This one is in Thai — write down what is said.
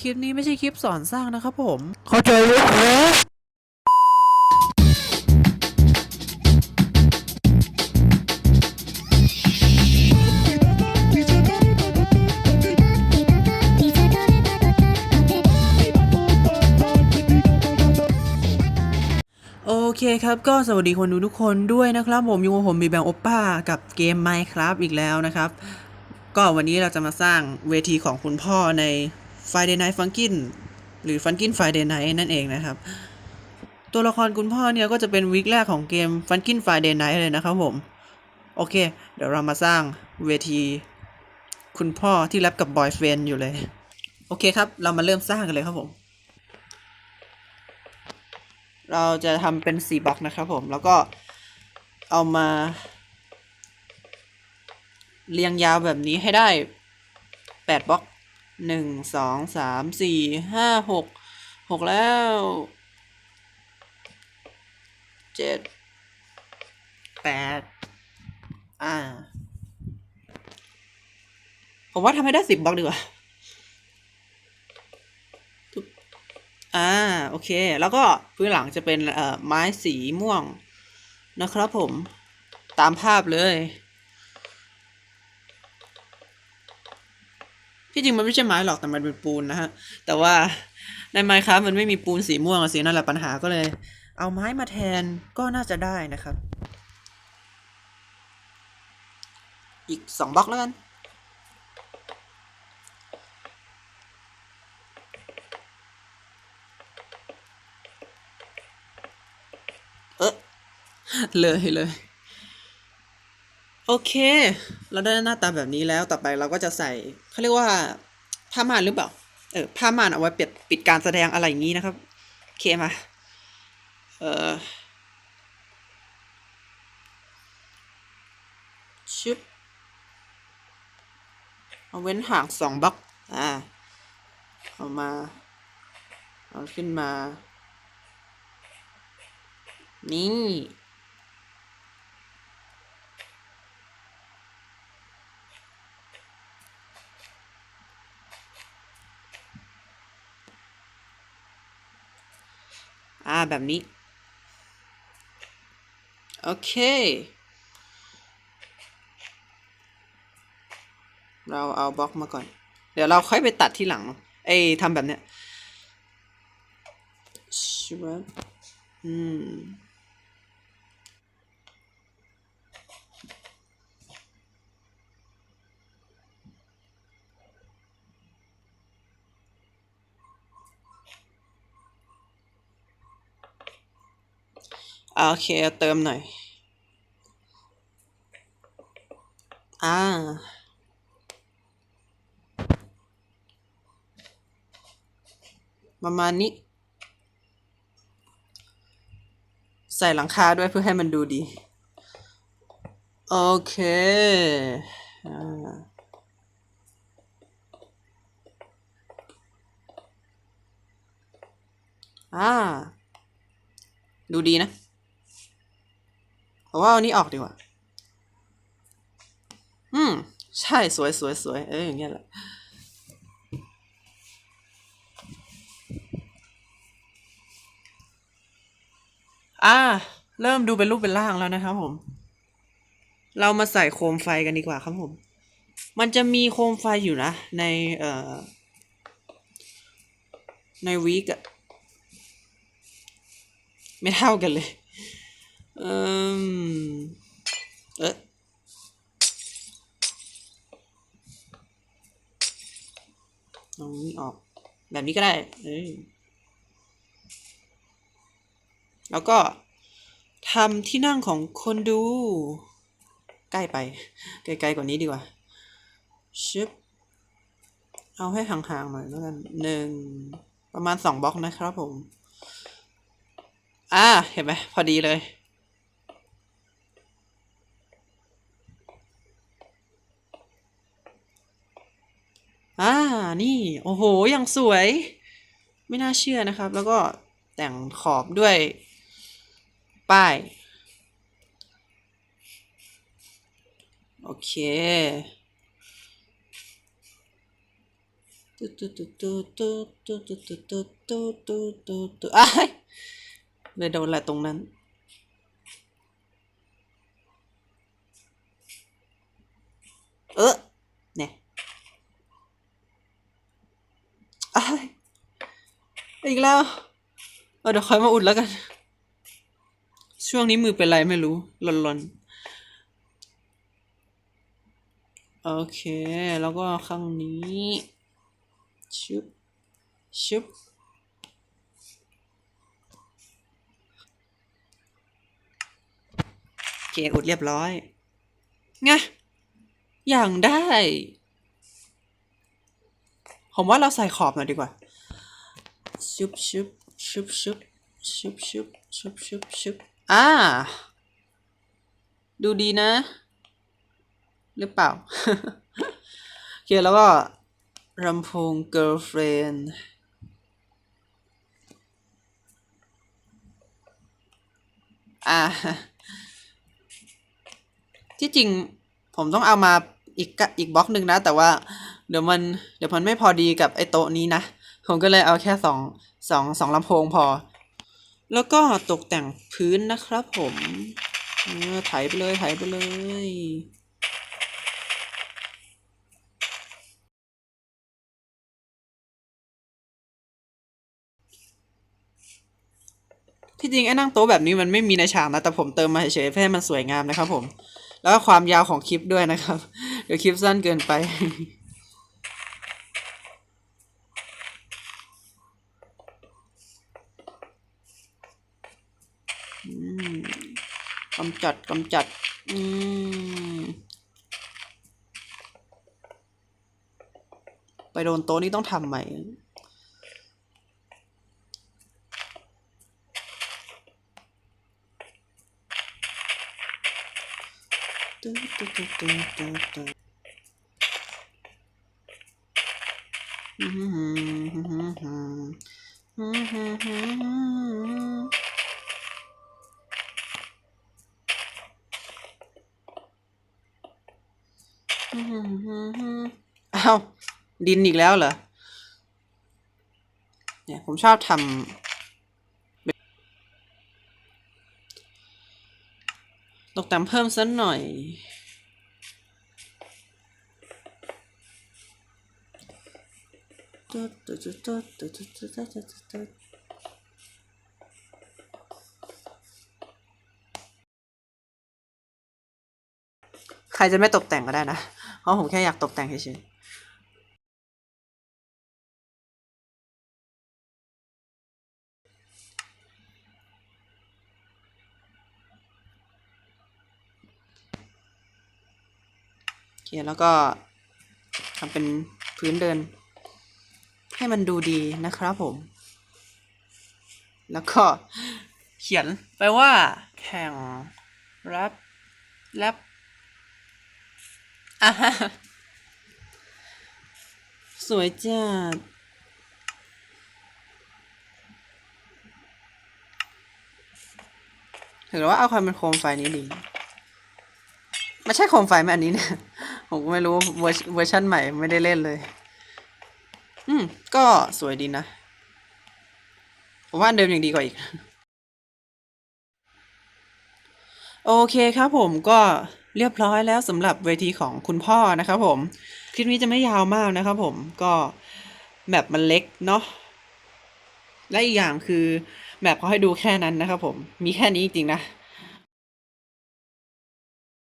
คลิปนี้ไม่ใช่คลิปสอนสร้างนะครับผม เข้าใจไหมครับโอเคครับ ก็สวัสดีคนดูทุกคนด้วยนะครับ ผมยู่กับผมมีแบงโอป้ากับเกม Minecraft อีกแล้วนะครับ ก็วันนี้เราจะมาสร้างเวทีของคุณพ่อใน Friday Night Funkin หรือ Funkin Friday Night นั่นเองนะครับ ตัวละครคุณพ่อเนี่ยก็จะเป็นวีคแรกของเกม Funkin Friday Night เลยนะครับผม โอเค เดี๋ยวเรามาสร้างเวที คุณพ่อที่แรปกับบอยเฟนอยู่เลย โอเคครับ เรามาเริ่มสร้างกันเลยครับผม เราจะทำเป็นสี่บล็อกนะครับผม แล้วก็เอามา เรียงยาวแบบนี้ให้ได้แปดบล็อก หนึ่งสองสามสี่ห้าหกหกแล้วเจ็ดแปดอ่า ผมว่าทำให้ได้สิบบล็อกดีกว่าอ่า โอเค แล้วก็พื้นหลังจะเป็นเอ่อไม้สีม่วงนะครับผมตามภาพเลย ที่จริงมันไม่ใช่ไม้หรอกแต่มันเป็นปูนนะฮะ แต่ว่าในไมค์ครับมันไม่มีปูนสีม่วงสินั่นแหละปัญหาก็เลย เอาไม้มาแทนก็น่าจะได้นะครับ อีกสองบล็อกแล้วกันเออเลยเลย โอเค เราได้หน้าตาแบบนี้แล้วต่อไปเราก็จะใส่ เขาเรียกว่าผ้าม่านหรือเปล่า เออผ้าม่านเอาไว้ปิดปิดการแสดงอะไรอย่างนี้นะครับโอเคมาเออชึบเอาเว้นห่างสองบล็อกอ่าเอามาเอาขึ้นมา นี่ แบบนี้ โอเค เราเอาบล็อกมาก่อน เดี๋ยวเราค่อยไปตัดที่หลังเอ้ทำแบบเนี้ยชิบะอืม โอเคเติมหน่อย อ่า ประมาณนี้ ใส่หลังคาด้วยเพื่อให้มันดูดี โอเค อ่าอ่า ดูดีนะ ผมว่าเอานี้ออกดีกว่า อืม ใช่สวยสวยสวยเอออย่างเงี้ยแหละอ่า เริ่มดูเป็นรูปเป็นร่างแล้วนะครับผม เรามาใส่โคมไฟกันดีกว่าครับผม มันจะมีโคมไฟอยู่นะ ในเอ่อ ในวีกอะไม่เท่ากันเลย อมเอ๊ะตรงนี้ออก แบบนี้ก็ได้เอ้ยแล้วก็ทำที่นั่งของคนดู ใกล้ไป ไกลๆกว่านี้ดีกว่าชึบเอาให้ห่างๆหน่อยแล้วกันหนึ่งประมาณสองบล็อกนะครับผม อ่า เห็นไหมพอดีเลย อ่านี่ โอ้โหยังสวย ไม่น่าเชื่อนะครับ แล้วก็แต่งขอบด้วย ป้าย โอเคตุ๊ดตุ๊ดตุ๊ดตุ๊ดตุ๊ดตุ๊ดตุ๊ดตุ๊ดตุ๊ดตุ๊ดตุ๊ดตุ๊ดอ้ายเลยโดนละตรงนั้น เออเนี่ยอ้าย อีกแล้วเอาเดี๋ยวคอยมาอุดแล้วกัน ช่วงนี้มือเป็นไรไม่รู้หล่นๆ โอเค แล้วก็ข้างนี้ชุบชุบโอเคอุดเรียบร้อยไงอย่างได้ ผมว่าเราใส่ขอบหน่อยดีกว่า ชุบชุบชุบชุบชุบชุบชุบชุบชุบอ่า ดูดีนะ หรือเปล่าโอเคแล้วก็ลำโพง girlfriend อ่า ที่จริงผมต้องเอามาอีกอีกบล็อกหนึ่งนะ แต่ว่าเดี๋ยวมันเดี๋ยวมันไม่พอดีกับไอ้โต๊ะนี้นะ ผมก็เลยเอาแค่สองสองสองลำโพงพอ แล้วก็ตกแต่งพื้นนะครับผมเออไถไปเลยไถไปเลยที่จริงไอ้นั่งโต๊ะแบบนี้มันไม่มีในฉากนะแต่ผมเติมมาเฉยๆเพื่อให้มันสวยงามนะครับผม แล้วก็ความยาวของคลิปด้วยนะครับ เดี๋ยวคลิปสั้นเกินไป อืม กำจัดกำจัด อืม ไปโดนโต๊ะนี้ต้องทำใหม่ตึ๊ดตึ๊ดตึ๊ดตึ๊ดตึ๊ดตึ๊ดอืมฮึ่มฮึ่มฮึ่มฮึ่มฮึ่มฮึ่มฮึ่ม อ้าวดินอีกแล้วเหรอ เนี่ยผมชอบทำตกแต่งเพิ่มสักหน่อย ใครจะไม่ตกแต่งก็ได้นะ เพราะผมแค่อยากตกแต่งเฉยโอเคแล้วก็ทำเป็นพื้นเดิน ให้มันดูดีนะครับผม แล้วก็เขียนไปว่าแข่งแรปแรป อะสวยจัดถือว่าเอาความเป็นโคมไฟนี้ดีไม่ใช่โคมไฟไหมอันนี้เนี่ย ผมก็ไม่รู้เวอร์เวอร์ชันใหม่ไม่ได้เล่นเลย อืม ก็สวยดีนะ ผมว่าเดิมยังดีกว่าอีก โอเคครับผมก็ เรียบร้อยแล้วสำหรับเวทีของคุณพ่อนะครับผม คลิปนี้จะไม่ยาวมากนะครับผมก็แบบมันเล็กเนาะและอีกอย่างคือแบบเขาให้ดูแค่นั้นนะครับผมมีแค่นี้จริงๆนะ